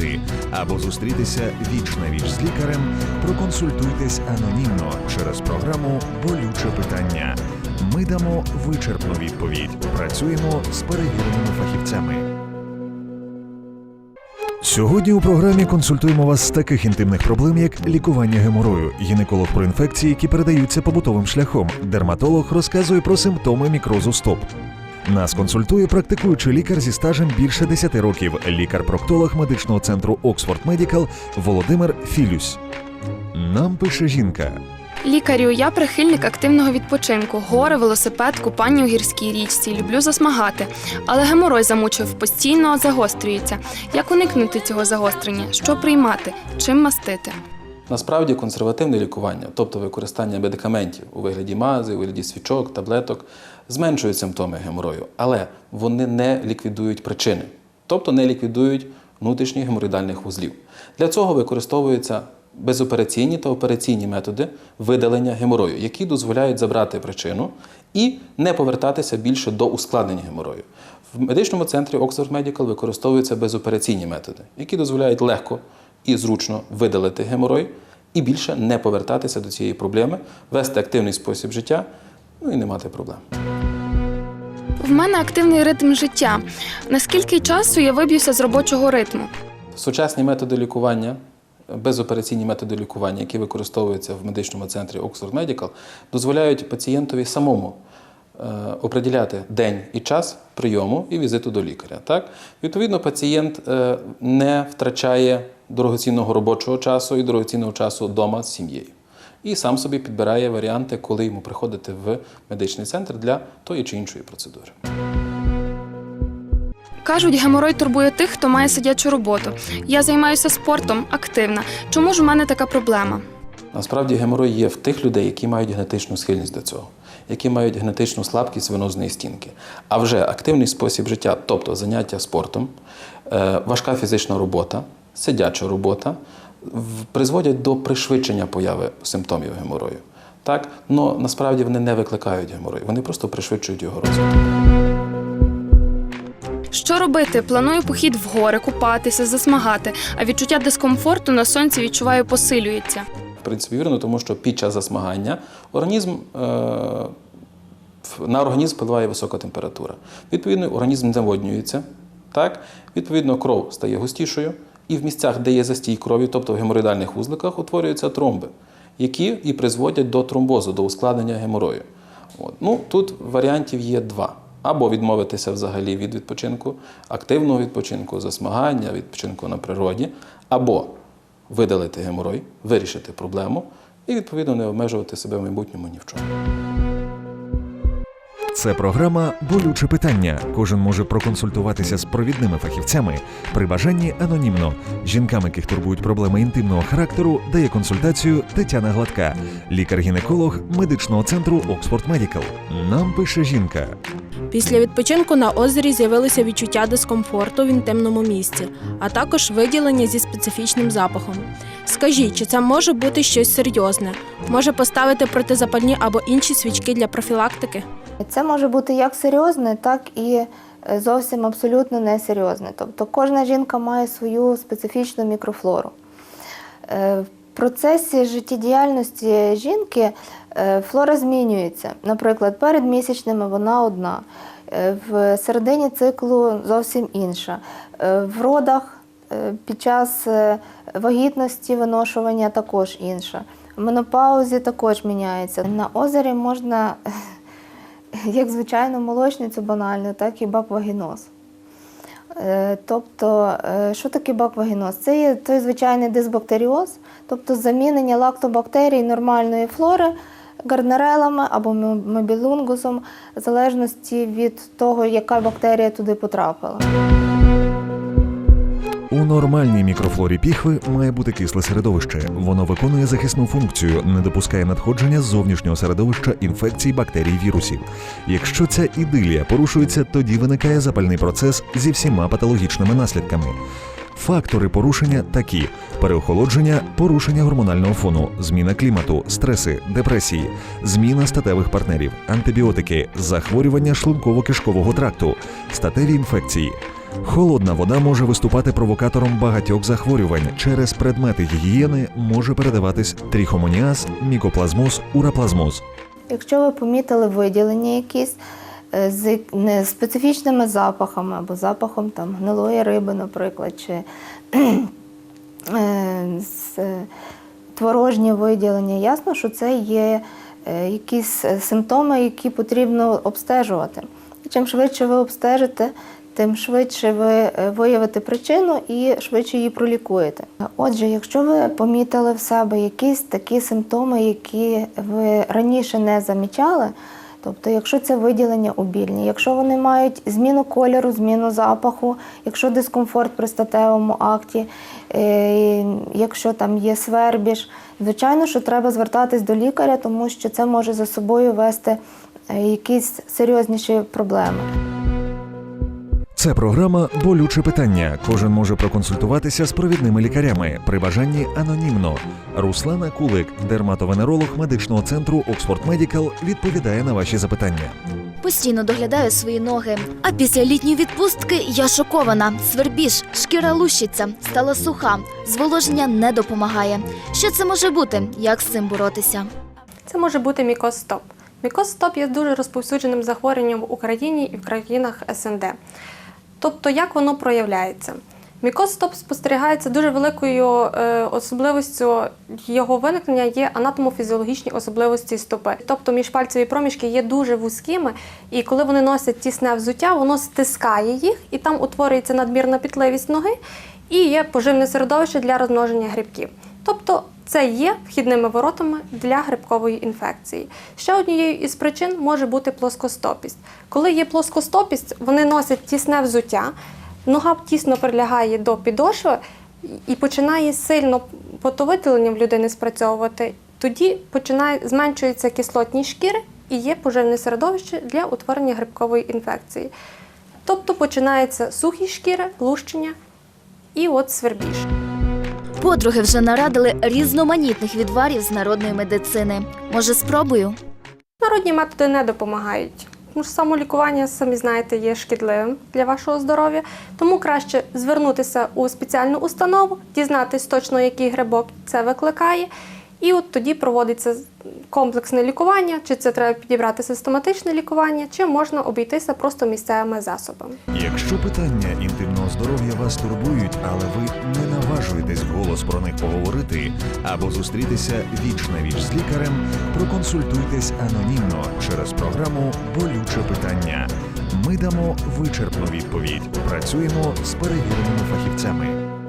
про або зустрітися віч на віч з лікарем, проконсультуйтесь анонімно через програму Болюче питання. Ми дамо вичерпну відповідь. Працюємо з перевіреними фахівцями. Сьогодні у програмі консультуємо вас з таких інтимних проблем, як лікування геморою, гінеколог про інфекції, які передаються побутовим шляхом. Дерматолог розказує про симптоми мікрозу стоп. Нас консультує практикуючий лікар зі стажем більше 10 років, лікар-проктолог медичного центру Оксфорд Медікал Володимир Філюсь. Нам пише жінка. Лікарю, я прихильник активного відпочинку, гори, велосипед, купання у гірській річці. Люблю засмагати. Але геморой замучив, постійно загострюється. Як уникнути цього загострення? Що приймати? Чим мастити? Насправді консервативне лікування, тобто використання медикаментів у вигляді мази, у вигляді свічок, таблеток, зменшують симптоми геморою, але вони не ліквідують причини, тобто не ліквідують внутрішніх геморроїдальних вузлів. Для цього використовуються безопераційні та операційні методи видалення геморою, які дозволяють забрати причину і не повертатися більше до ускладнення геморою. В медичному центрі Oxford Medical використовуються безопераційні методи, які дозволяють легко і зручно видалити геморой і більше не повертатися до цієї проблеми, вести активний спосіб життя, ну і не мати проблем. В мене активний ритм життя. Наскільки часу я виб'юся з робочого ритму? Сучасні методи лікування, безопераційні методи лікування, які використовуються в медичному центрі Oxford Medical, дозволяють пацієнтові самому е, определяти день і час прийому і візиту до лікаря. Так? Відповідно, пацієнт е, не втрачає дорогоцінного робочого часу і дорогоцінного часу вдома з сім'єю. І сам собі підбирає варіанти, коли йому приходити в медичний центр для тої чи іншої процедури. Кажуть, геморой турбує тих, хто має сидячу роботу. Я займаюся спортом, активна. Чому ж у мене така проблема? Насправді геморой є в тих людей, які мають генетичну схильність до цього, які мають генетичну слабкість венозної стінки. А вже активний спосіб життя, тобто заняття спортом, е, важка фізична робота, сидяча робота, призводять до пришвидшення появи симптомів геморою. Так, але насправді вони не викликають геморой, вони просто пришвидшують його розвиток. Що робити? Планую похід в гори, купатися, засмагати, а відчуття дискомфорту на сонці відчуваю посилюється. В принципі, вірно, тому що під час засмагання організм, е, на організм впливає висока температура. Відповідно, організм заводнюється, так? відповідно, кров стає густішою, і в місцях, де є застій крові, тобто в геморроїдальних вузликах, утворюються тромби, які і призводять до тромбозу, до ускладнення геморою. От. Ну, тут варіантів є два. Або відмовитися взагалі від відпочинку, активного відпочинку, засмагання, відпочинку на природі, або видалити геморой, вирішити проблему і, відповідно, не обмежувати себе в майбутньому ні в чому. Це програма Болюче питання. Кожен може проконсультуватися з провідними фахівцями при бажанні анонімно. Жінкам, яких турбують проблеми інтимного характеру, дає консультацію Тетяна Гладка, лікар-гінеколог медичного центру Оксфорд Медікал. Нам пише жінка. Після відпочинку на озері з'явилося відчуття дискомфорту в інтимному місці, а також виділення зі специфічним запахом. Скажіть, чи це може бути щось серйозне? Може поставити протизапальні або інші свічки для профілактики? Це може бути як серйозне, так і е, зовсім абсолютно несерйозне. Тобто кожна жінка має свою специфічну мікрофлору. Е, В процесі життєдіяльності жінки е, флора змінюється. Наприклад, перед місячними вона одна, в середині циклу зовсім інша. В родах під час вагітності виношування також інша. В менопаузі також міняється. На озері можна як звичайну молочницю банальну, так і баквагіноз. Е, Тобто, е, що таке баквагіноз? Це є той звичайний дисбактеріоз, тобто замінення лактобактерій нормальної флори гарнерелами або мобілунгусом, в залежності від того, яка бактерія туди потрапила. У нормальній мікрофлорі піхви має бути кисле середовище. Воно виконує захисну функцію, не допускає надходження з зовнішнього середовища інфекцій, бактерій, вірусів. Якщо ця ідилія порушується, тоді виникає запальний процес зі всіма патологічними наслідками. Фактори порушення такі: переохолодження, порушення гормонального фону, зміна клімату, стреси, депресії, зміна статевих партнерів, антибіотики, захворювання шлунково-кишкового тракту, статеві інфекції. Холодна вода може виступати провокатором багатьох захворювань. Через предмети гігієни може передаватись трихомоніаз, мікоплазмоз, ураплазмоз. Якщо ви помітили виділення якісь е, з специфічними запахами або запахом там, гнилої риби, наприклад, чи е, з, е, творожні виділення, ясно, що це є якісь симптоми, які потрібно обстежувати. Чим швидше ви обстежите, тим швидше ви е, виявите причину і швидше її пролікуєте. Отже, якщо ви помітили в себе якісь такі симптоми, які ви раніше не замічали, тобто, якщо це виділення обільні, якщо вони мають зміну кольору, зміну запаху, якщо дискомфорт при статевому акті, е, якщо там є свербіж, звичайно, що треба звертатись до лікаря, тому що це може за собою вести е, якісь серйозніші проблеми. Це програма Болюче питання. Кожен може проконсультуватися з провідними лікарями при бажанні анонімно. Руслана Кулик, дерматовенеролог медичного центру Оксфорд Медікал, відповідає на ваші запитання. Постійно доглядаю свої ноги. А після літньої відпустки я шокована. Свербіж, шкіра лущиться, стала суха, зволоження не допомагає. Що це може бути? Як з цим боротися? Це може бути мікостоп. Мікостоп є дуже розповсюдженим захворюванням в Україні і в країнах СНД. Тобто, як воно проявляється? Мікостоп спостерігається дуже великою е, особливістю його виникнення є анатомофізіологічні особливості стопи. Тобто міжпальцеві проміжки є дуже вузькими, і коли вони носять тісне взуття, воно стискає їх, і там утворюється надмірна пітливість ноги, і є поживне середовище для розмноження грибків. Тобто це є вхідними воротами для грибкової інфекції. Ще однією із причин може бути плоскостопість. Коли є плоскостопість, вони носять тісне взуття, нога тісно прилягає до підошви і починає сильно потовиділення в людини спрацьовувати. Тоді починає зменшується кислотність шкіри і є поживне середовище для утворення грибкової інфекції. Тобто починається сухість шкіри, лущення і от свербіж. Подруги вже нарадили різноманітних відварів з народної медицини. Може, спробую? Народні методи не допомагають. Тому що самолікування, самі знаєте, є шкідливим для вашого здоров'я. Тому краще звернутися у спеціальну установу, дізнатись точно, який грибок це викликає. І от тоді проводиться комплексне лікування, чи це треба підібрати систематичне лікування, чи можна обійтися просто місцевими засобами. Якщо питання інтимного здоров'я вас турбують, але ви не наважуєтесь вголос про них поговорити або зустрітися віч на віч з лікарем, проконсультуйтесь анонімно через програму Болюче питання. Ми дамо вичерпну відповідь. Працюємо з перевіреними фахівцями.